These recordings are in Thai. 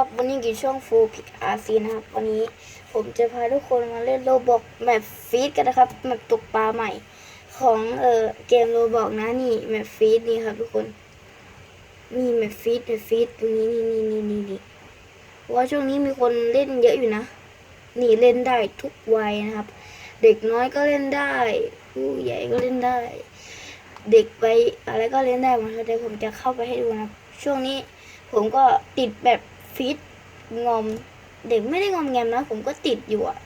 ครับวันนี้กี่ช่องฟูพิกอาซีนะครับ วันนี้ผมจะพาทุกคนมาเล่นโรบอกแมปฟีดกันนะครับแมปตกปลาใหม่ ของเออเกมโรบอกนะนี่แมปฟีดนี่ครับทุกคนนี่แมปฟีดแมปฟีดตรงนี้นี่นี่นี่นี่นี่เพราะว่าช่วงนี้มีคนเล่นเยอะอยู่นะ นี่เล่นได้ทุกวัยนะครับ เด็กน้อยก็เล่นได้ ผู้ใหญ่ก็เล่นได้ เด็กไปอะไรก็เล่นได้หมดเดี๋ยผมจะเข้าไปให้ดูนะช่วงนี้ผมก็ติดแบบ ฟิตงอมเด็กไม่ได้งอมแงมนะผมก็ติดอยู่อะ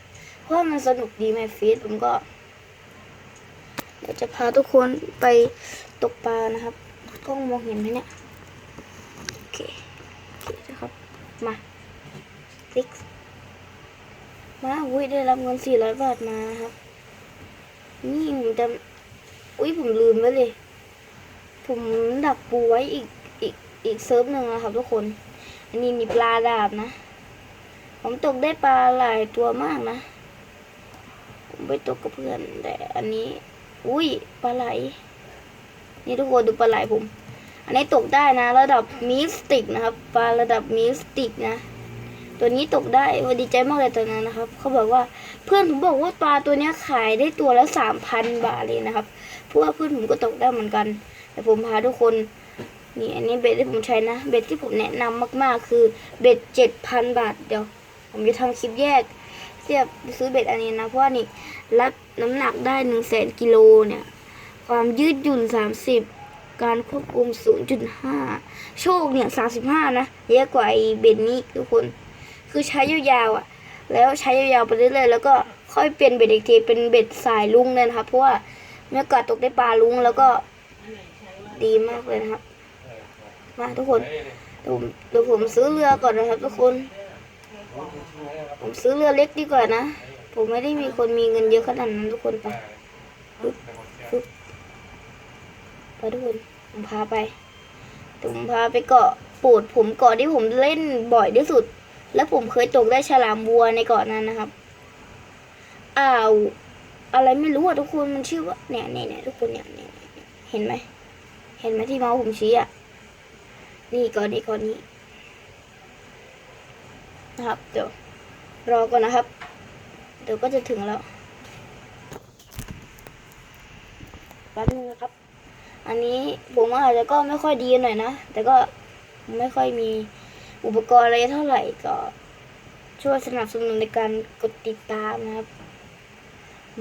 เพราะมันสนุกดีไหมฟิตผมก็เดี๋ยวจะพาทุกคนไปตกปลานะครับกล้องมองเห็นไหมเนี่ยโอเคโอเคนะครับมาฟิกมาอุ้ยได้รับเงินสี่ร้อยบาทมาครับนี่ผมจะอุ้ยผมลืมไว้เลย ผมดักปูไว้อีกอีกอีกเซิร์ฟหนึ่งนะครับทุกคน อันนี้มีปลาดาบนะ ผมตกได้ปลาหลายตัวมากนะ ผมไปตกกับเพื่อนแต่อันนี้ อุ้ยปลาไหล นี่ทุกคนดูปลาไหลผม อันนี้ตกได้นะ ระดับมิสติกนะครับ ปลาระดับมิสติกนะ ตัวนี้ตกได้โอ้ดีใจมากเลยตอนนั้นนะครับ เขาบอกว่าเพื่อนผมบอกว่าปลาตัวนี้ขายได้ตัวละสามพันบาทเลยนะครับ เพราะว่าเพื่อนผมก็ตกได้เหมือนกัน แต่ผมพาทุกคน นี่อันนี้เบ็ดที่ผมใช้นะ เบ็ดที่ผมแนะนำมากๆ คือเบ็ดเจ็ดพันบาท เดี๋ยว ผมจะทำคลิปแยกเทียบซื้อเบ็ดอันนี้นะ เพราะว่านี่รับน้ำหนักได้หนึ่งแสนกิโลเนี่ย ความยืดหยุ่นสามสิบการควบคุมศูนย์จุดห้าโชคเนี่ยสามสิบห้านะเยอะกว่าไอ้เบ็ดนี้ทุกคน คือใช้ยาวๆอะ แล้วใช้ยาวๆไปเรื่อยๆแล้วก็ค่อยเปลี่ยนเบ็ดอีกทีเป็นเบ็ดสายลุงเลยนะครับเพราะว่าเมีโอกาสตกได้ปลาลุงแล้วก็ดีมากเลยนะครับ มาทุกคนเดี๋ยวผมเดี๋ยวผมซื้อเรือก่อนนะครับทุกคน ผมซื้อเรือเล็กดีกว่านะ ผมไม่ได้มีคนมีเงินเยอะขนาดนั้นทุกคนไปปึ๊บปึ๊บไปทุกคนผมพาไปเดี๋ยวผมพาไปเกาะปูดผมเกาะที่ผมเล่นบ่อยที่สุด แล้วผมเคยตกได้ฉลามบัวในเกาะนั้นนะครับอ้าวอะไรไม่รู้อะทุกคนมันชื่อว่าเนี่ยเนี่ยเนี่ยทุกคนเนี่ยเนี่ยเนี่ยเห็นไหมเห็นไหมที่เมาส์ผมชี้อะ นี่ก่อนนี้ก่อนนี้นะครับ เดี๋ยวรอก่อนนะครับ เดี๋ยวก็จะถึงแล้วแป๊บนึงนะครับ อันนี้ผมอาจจะก็ไม่ค่อยดีหน่อยนะ แต่ก็ไม่ค่อยมีอุปกรณ์อะไรเท่าไหร่ก็ช่วยสนับสนุนในการกดติดตามนะครับ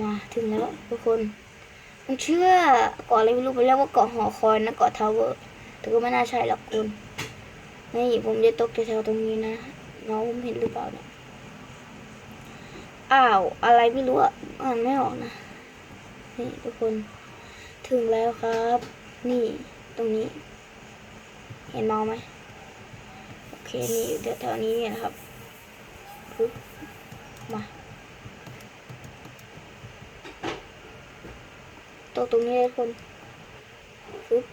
มาถึงแล้วทุกคน มันเชื่อเกาะอะไรไม่รู้ไปเรียกว่าเกาะหอคอยนะเกาะทาวเวอร์ แต่ก็ไม่น่าใช่หรอกคุณนี่ผมจะตกแถวตรงนี้นะน้องผมเห็นหรือเปล่าเนี่ยอ้าวอะไรไม่รู้อะอ่านไม่ออกนะนี่ทุกคน ถึงแล้วครับ นี่ตรงนี้ เห็นเมาไหมโอเคนี่แถวๆนี้นะครับปึ๊บมาตกตรงนี้เลยทุกคนปึ๊บ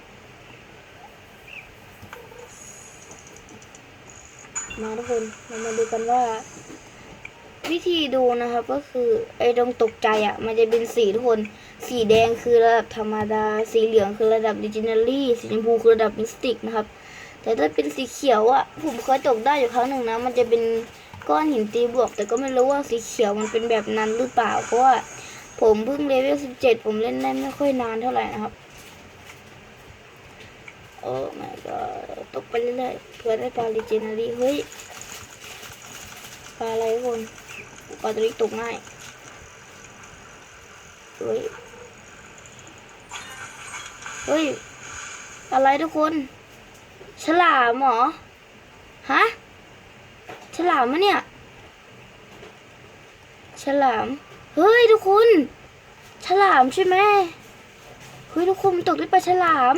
มาทุกคนเรามาดูกันว่า วิธีดูนะครับ ก็คือไอ้ตรงตกใจอะ่ะ มันจะเป็นสีทุกคน สีแดงคือระดับธรรมดา สีเหลืองคือระดับดิจินัลลี่สีชมพูคือระดับมิสติกนะครับ แต่ถ้าเป็นสีเขียวอะ่ะผมเคยตกได้อยู่ครั้งหนึ่งนะ มันจะเป็นก้อนหินตีบวก แต่ก็ไม่รู้ว่าสีเขียวมันเป็นแบบนั้นหรือเปล่าเพราะว่าผมเพิ่งเลเวลสิบเจ็ดผมเล่นได้ไม่ค่อยนานเท่าไหร่นะครับ อ้ my god ตกไปเรื่อยๆเพื่อนได้ปลาดิจินัลลี่เฮ้ยปลาอะไรทุกคนปลาตัวนี้ตกง่ายเฮ้ยเฮ้ย อะไรทุกคน ฉลามเหรอ ฮะ ฉลามมะเนี่ย ฉลาม เฮ้ยทุกคน ฉลามใช่ไหมเฮ้ยทุกคนมันตกด้วยปลาฉลาม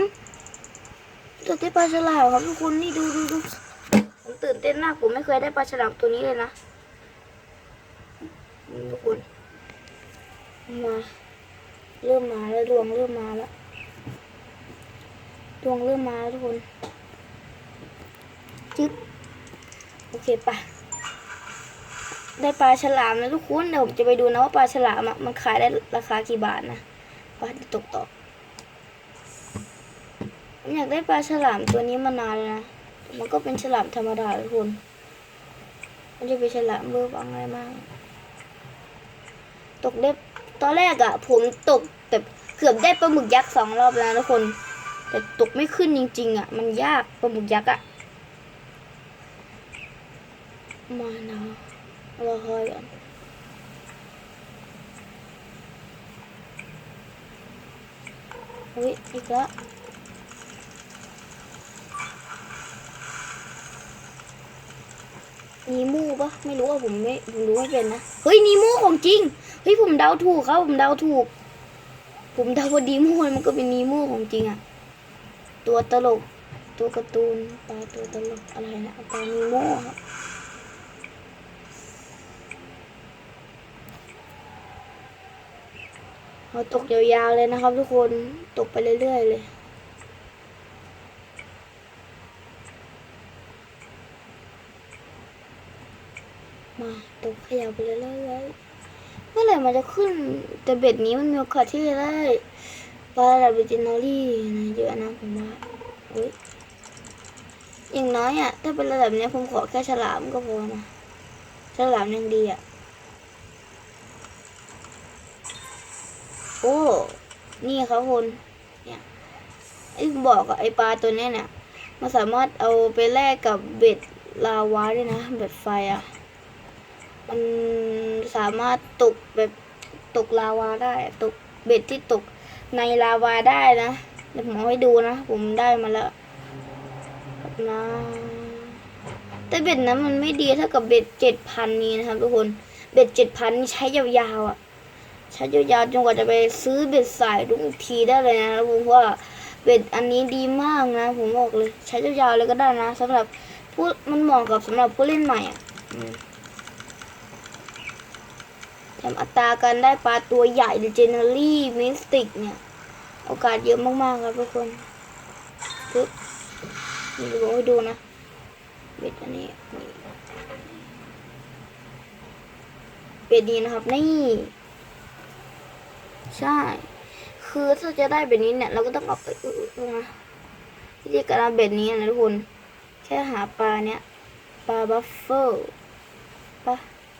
ตกได้ปลาฉลามครับทุกคนนี่ดูดูดูผมตื่นเต้นมากผมไม่เคยได้ปลาฉลามตัวนี้เลยนะทุกคนมาเริ่มมาแล้วดวงเริ่มมาแล้วดวงเริ่มมาแล้วทุกคนจึ๊บโอเคปะได้ปลาฉลามแล้วทุกคนเดี๋ยวผมจะไปดูนะว่าปลาฉลามมันขายได้ราคากี่บาทนะปลาจะตกต่อ อยากได้ปลาฉลามตัวนี้มานานแล้วนะ มันก็เป็นฉลามธรรมดาทุกคน มันจะเป็นฉลามเบอร์ฟังอะไรมาก ตกได้ตอนแรกอะผมตกแต่เกือบได้ปลาหมึกยักษ์สองรอบแล้วนะทุกคน แต่ตกไม่ขึ้นจริง ๆอะมันยากปลาหมึกยักษ์อะมานะรอคอยก่อนอุ้ยอีกแล้ว นีมูปะไม่รู้ว่าผมไม่ผมรู้ไม่เป็นนะเฮ้ยนีมูของจริงเฮ้ยผมเดาถูกครับผมเดาถูก ผมเดาว่าดีมูมันก็เป็นนีมูของจริงอะตัวตลก ตัวการ์ตูนปลาตัวตลกอะไรนะปลานีโม่ครับเราตกยาวๆเลยนะครับทุกคนตกไปเรื่อยๆเลย มาตกขยับไปเรื่อยๆเมื่อไหร่มันจะขึ้นแต่เบ็ดนี้มันมีโอกาสที่จะได้ปลาระดับเบจินอรี่นะเยอะนะผมว่าเฮ้ยอย่างน้อยอะถ้าเป็นระดับเนี้ยผมขอแค่ฉลามก็พอนะฉลามยังดีอะโอ้นี่ครับคุณเนี่ยไอ้ผมบอกอะไอ้ปลาตัวเนี้ยเนี่ยมันสามารถเอาไปแลกกับเบ็ดลาวาด้วยนะ เบ็ดไฟอะ มันสามารถตกแบบตกลาวาได้ ตกเบ็ดที่ตกในลาวาได้นะเดี๋ยวผมอาให้ดูนะ ผมได้มาแล้วนะแต่เบ็ดนั้นมันไม่ดีเท่ากับเบ็ดเจ็ดพันนี้นะครับทุกคนเบ็ดเจ็ดพันนี่ใช้ยาวๆอะใช้ยาวๆจนกว่าจะไปซื้อเบ็ดสายทุกทีได้เลยนะผมเพราะว่าเบ็ดอันนี้ดีมากนะ ผมบอกเลย ใช้ยาวๆเลยก็ได้นะสำหรับผู้มันเหมาะกับสำหรับผู้เล่นใหม่อะ แถมอัตราการได้ปลาตัวใหญ่ Legendary Mystic เนี่ย โอกาสเยอะมากๆครับทุกคนปึ๊บนี่ดี๋ยวผมให้ดูนะเบ็ดอันนี้นี่เบ็ดนี้นะครับ นี่ ใช่ คือถ้าจะได้เบ็ดนี้เนี่ยเราก็ต้องเอาไปอึๆนะวิธีการเอาเบ็ดนี้นะทุกคน แค่หาปลาเนี้ยปลาบัฟเฟอร์ปะ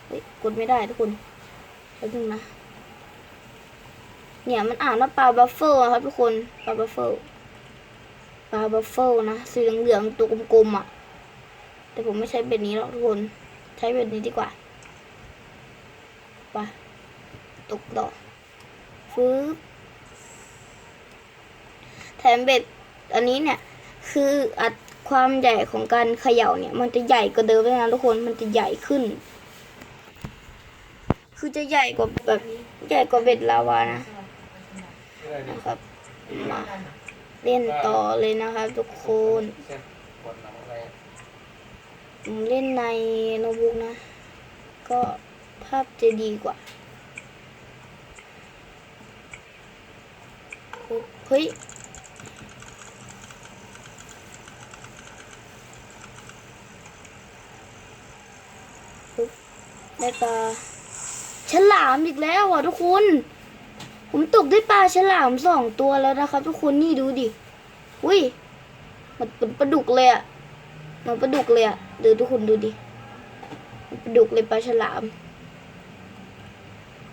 เฮ้ยกดไม่ได้ทุกคน แป๊บนึงนะ เนี่ยมันอ่านว่าปลาบัฟเฟิลครับทุกคนปลาบัฟเฟิลปลาบัฟเฟิลนะสีเหลืองๆตัวกลมๆอะ แต่ผมไม่ใช้เบ็ดนี้หรอกทุกคน ใช้เบ็ดนี้ดีกว่าไปตกดอกฟืบแถมเบ็ดอันนี้เนี่ย คืออัดความใหญ่ของการเขย่าเนี่ย มันจะใหญ่กว่าเดิมเลยนะทุกคนมันจะใหญ่ขึ้น คือจะใหญ่กว่าแบบใหญ่กว่าเบ็ดลาวานะนะครับมาเล่นต่อเลยนะครับทุกคนเล่นในโน้ตบุ๊กนะ ก็ภาพจะดีกว่าเฮ้ยได้ปลา ฉลามอีกแล้วอะทุกคน ผมตกได้ปลาฉลามสองตัวแล้วนะครับทุกคนนี่ดูดิ อุ้ย มันเป็นปลาดุกเลยอะเหมันปลาดุกเลยอะเดี๋ยวทุกคนดูดิมันปลาดุกเลยปลาฉลาม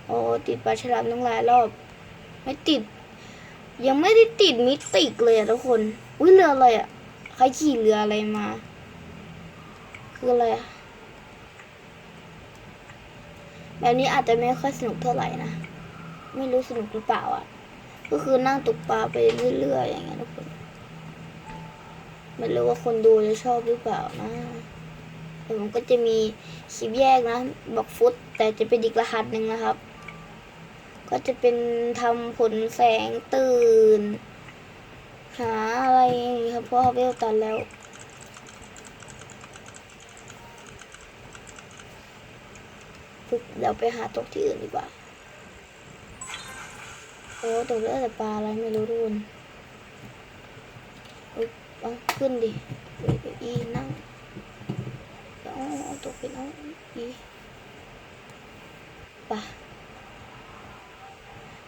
โอ้ติดปลาฉลามตั้งหลายรอบ ไม่ติด ยังไม่ได้ติดมิติกเลยอะทุกคน อุ้ยเรืออะไรอะ ใครขี่เรืออะไรมา คืออะไรอะ แบบนี้อาจจะไม่ค่อยสนุกเท่าไหร่นะ ไม่รู้สนุกหรือเปล่าอะ ก็คือนั่งตกปลาไปเรื่อยๆ อย่างเงี้ยทุกคน ไม่รู้ว่าคนดูจะชอบหรือเปล่านะแต่ผมก็จะมีคลิปแยกนะ บอกฟุต แต่จะเป็นอีกรหัสหนึ่งนะครับ ก็จะเป็นทำผลแสงตื่น หาอะไรครับเพราะว่าเวลตันแล้ว ปุ๊บเดี๋ยวไปหาตกที่อื่นดีกว่า โอ้ตกได้แต่ปลาอะไรไม่รู้ทุกคนอุ๊ยเอาขึ้นดิเดี๋ยวไปอีนั่งเดี๋ยวเอาเอาตกไปเอาอีปะ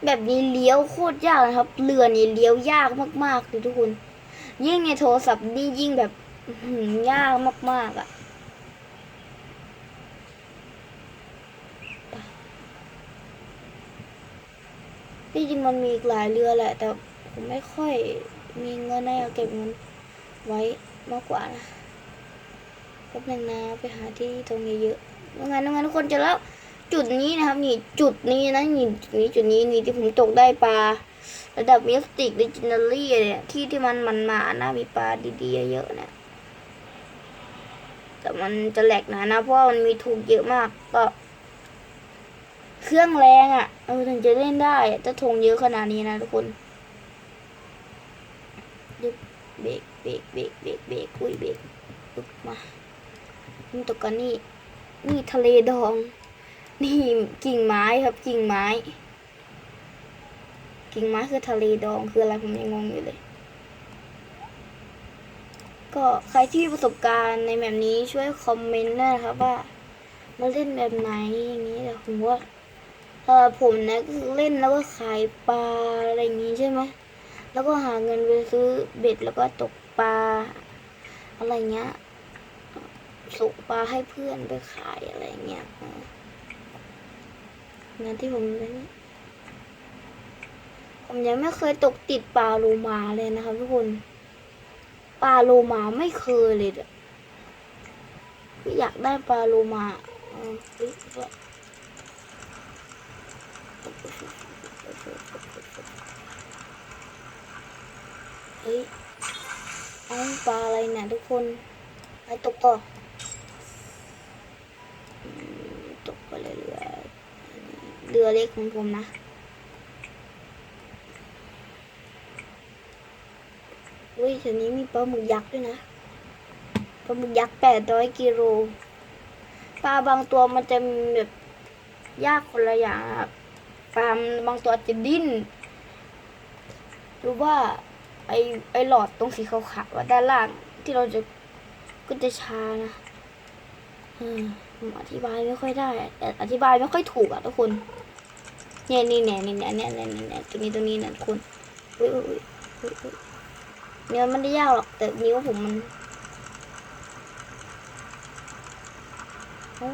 แบบนี้เลี้ยวโคตรยากนะครับ เรือนี่เลี้ยวยากมากๆเลยทุกคน ยิ่งในโทรศัพท์นี่ยิ่งแบบยากมากๆอะ ที่จริงมันมีอีกหลายเรือแหละ แต่ผมไม่ค่อยมีเงินให้เอาเก็บเงินไว้มากกว่านะแป๊บนึงนะไปหาที่ตรงเยอะๆยังไงยังไงทุกคนจะแล้วจุดนี้นะครับ นี่จุดนี้นะนี่จุดนี้จุดนี้นี่ที่ผมตกได้ปลาระดับมิสติกดิจินัลลี่เนี่ยที่ที่มันมันมานะมีปลาดีๆเยอะเนี่ยแต่มันจะแหลกหนะนะเพราะว่ามันมีถูกเยอะมากก็ เครื่องแรงอะ่ะ เออถึงจะเล่นได้อะถ้าทงเยอะขนาดนี้นะทุกคนดึบเบรกเบรกเบรกเบรกเบรกอุ้ยเบรกปึ๊บมานี่ตกกันนี่ นี่ทะเลดอง นี่กิ่งไม้ครับกิ่งไม้ กิ่งไม้คือทะเลดองคืออะไรผมยังงงอยู่เลย ก็ใครที่มีประสบการณ์ในแบบนี้ช่วยคอมเมนต์ด้วยนะครับว่ามาเล่นแบบไหนอย่างนี้แต่ผมว่า เออผมนะก็เล่นแล้วก็ขายปลาอะไรอย่างนี้ใช่ไหมแล้วก็หาเงินไปซื้อเบ็ดแล้วก็ตกปลาอะไรเงี้ยส่งปลาให้เพื่อนไปขายอะไรเงี้ยงานที่ผมเล่นผมยังไม่เคยตกติดปลาโลมาเลยนะครับทุกคนปลาโลมาไม่เคยเลยอะคืออยากได้ปลาโลมาเออ ฮ้ยเฮ้ยเอาปลาอะไรเนี่ยทุกคนไปตกต่อตกไปเลยเรือเรือเล็กของผมนะอุ้ยแถวนี้มีปลาหมึกยักษ์ด้วยนะปลาหมึกยักษ์แปดร้อยกิโลปลาบางตัวมันจะแบบยากคนละอย่างครับปลาบางตัวจะดิ้นหรือว่า ไอไอหลอดตรงสีขาวๆอะด้านล่างที่เราจะก็จะชานะอืมอธิบายไม่ค่อยได้อะแต่อธิบายไม่ค่อยถูกอะทุกคนเนี่ยนี่เนี่ยนี่เนี่ยเนี่ยเนี่ยเนี่ยตรงนี้ตรงนี้นะทุกคนอุ้ยอุ้ยอุ้ยอุ้ยอุ้ยเนื้อมันได้ยากหรอกแต่นิ้วผมมันโอ้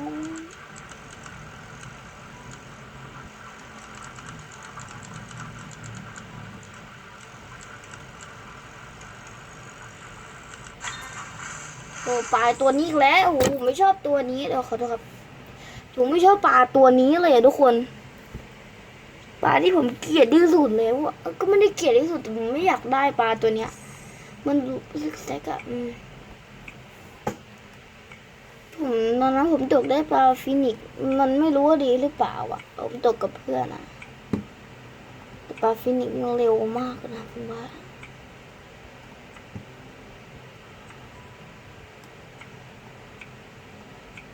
โอ้ ปลาตัวนี้แล้วโอ้โหผมไม่ชอบตัวนี้เดี๋ยวขอโทษครับผมไม่ชอบปลาตัวนี้เลยอะทุกคนปลาที่ผมเกลียดที่สุดแล้วอะก็ไม่ได้เกลียดที่สุดแต่ผมไม่อยากได้ปลาตัวเนี้ย มันรู้สึกแซกอะผมตอนนั้นผมตกได้ปลาฟินิกมันไม่รู้ว่าดีหรือเปล่าอะผมตกกับเพื่อนอะแต่ปลาฟินิกมันเร็วมากนะผมว่า โอ้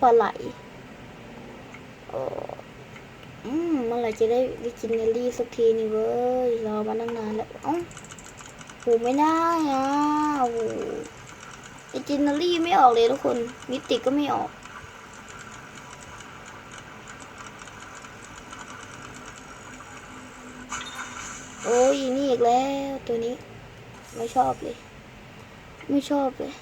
ปลาไหลอืมเมื่อไหรจะได้ไปกินเนลลี่สักทีนี่เว้ย รอมาตั้งนานแล้วอ้าโหไม่ได้อะโอ้โหไอจินเนลลี่ไม่ออกเลยทุกคน มิติก็ไม่ออกโอ้ยนี่อีกแล้วตัวนี้ ไม่ชอบเลย ไม่ชอบเลย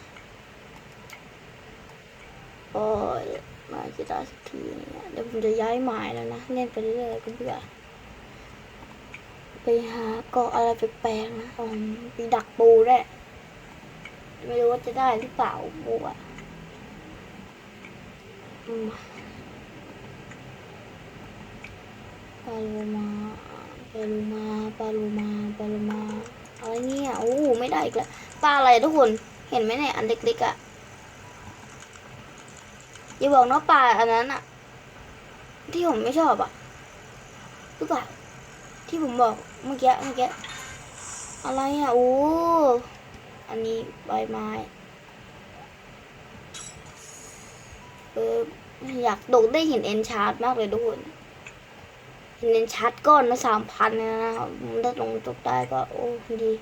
โอ้ยมาจะได้สักทีเนี่ยเดี๋ยวผมจะย้ายหมายแล้วนะเล่นไปเรื่อยๆก็เบื่อไปหาเกาะอะไรแปลกๆนะอ๋อไปดักปูแหละไม่รู้ว่าจะได้หรือเปล่าปูอะปลาโลมาปลาโลมาปลาโลมาปลาโลมาอะไรเนี่ยโอ้ไม่ได้อีกแล้ว ปลาอะไรทุกคน เห็นไหมเนี่ยอันเล็กๆอะอย่าบอกนะปลาอันนั้นอะที่ผมไม่ชอบอะหรือเปล่าที่ผมบอกเมื่อกี้เมื่อกี้อะไรอะโอ้อันนี้ใบไม้เอออยากตกได้เห็นเอ็นชาร์ดมากเลยทุกคนเห็นเอ็นชาร์ดก้อนละสามพันนะครับถ้าลงตกได้ก็โอ้ดี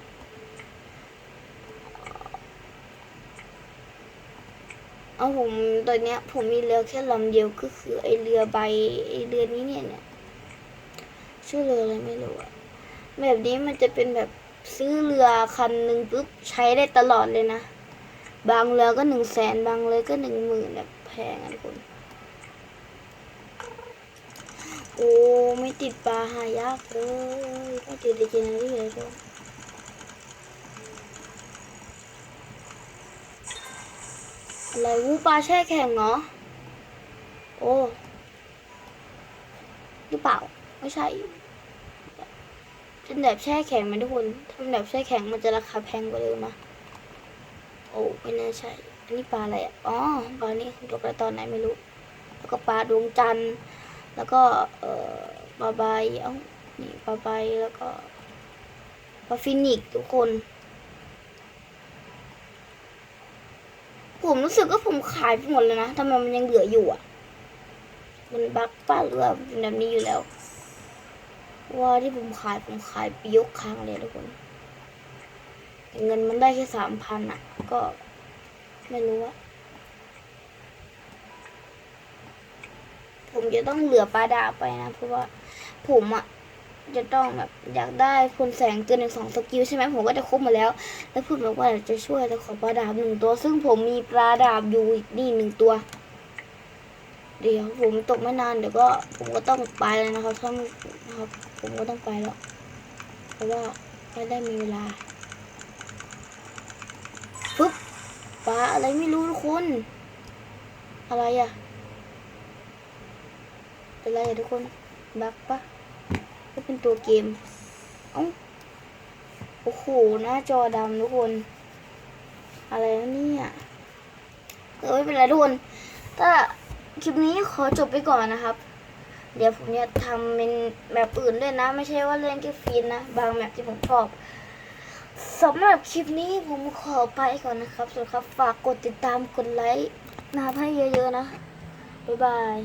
เอาผมตอนเนี้ย ผมมีเรือแค่ลำเดียวก็คือไอเรือใบไอเรือนี้เนี่ยเนี่ยชื่อเรืออะไรไม่รู้อะแบบนี้มันจะเป็นแบบซื้อเรือคันหนึ่งปุ๊บใช้ได้ตลอดเลยนะ บางเรือก็หนึ่งแสนบางเรือก็หนึ่งหมื่นแบบแพงอะทุกคนอ้ ไม่ติดปลาหายากเลยไม่ติดเลเจนดารี่เลยด้วย อะไรวูปลาแช่แข็งเหรอ โอ้หรือเปล่า ไม่ใช่เป็นแบบแช่แข็งไหมทุกคนถ้าเป็นแบบแช่แข็งมันจะราคาแพงกว่าเดิมนะโอ้ไม่น่าใช่ อันนี้ปลาอะไรอะ อ๋อปลานี่ตกไปตอนไหนไม่รู้ แล้วก็ปลาดวงจันทร์ แล้วก็เอ่อปลาใบเอ้านี่ปลาใบแล้วก็ปลาฟินิกทุกคน ผมรู้สึกว่าผมขายไปหมดเลยนะทำไมมันยังเหลืออยู่อะ มันบักป้าหรือว่าเป็นแบบนี้อยู่แล้ว ว่าที่ผมขายผมขายไปยกครั้งเลยทุกคนเงินมันได้แค่สามพันอะ ก็ไม่รู้ว่าผมจะต้องเหลือปลาดาไปนะ เพราะว่าผมอะ จะต้องแบบอยากได้คนแสงเกินหนึ่งสองสกิลใช่ไหมผมก็จะครบมาแล้ว แล้วพูดบอกว่าจะช่วยจะขอปลาดาบหนึ่งตัว ซึ่งผมมีปลาดาบอยู่อีกนี่หนึ่งตัว เดี๋ยวผมตกไม่นานเดี๋ยวก็ผมก็ต้องไปแล้วนะครับท่านนะครับ ผมก็ต้องไปแล้ว เพราะว่าไม่ได้มีเวลาปึ๊บปลาอะไรไม่รู้ทุกคนอะไรอะเป็นไรอะทุกคนบักปะ เป็นตัวเกมเอ้าโอ้โห หน้าจอดำทุกคน อะไรเนี่ยเออไม่เป็นไรทุกคนถ้าคลิปนี้ขอจบไปก่อนนะครับ เดี๋ยวผมจะทำเป็นแบบอื่นด้วยนะ ไม่ใช่ว่าเล่นแค่ฟีนนะ บางแบบที่ผมชอบสำหรับคลิปนี้ผมขอไปก่อนนะครับ ส่วนครับ ฝากกดติดตาม กดไลค์นะครับให้เยอะๆนะ บ๊ายบาย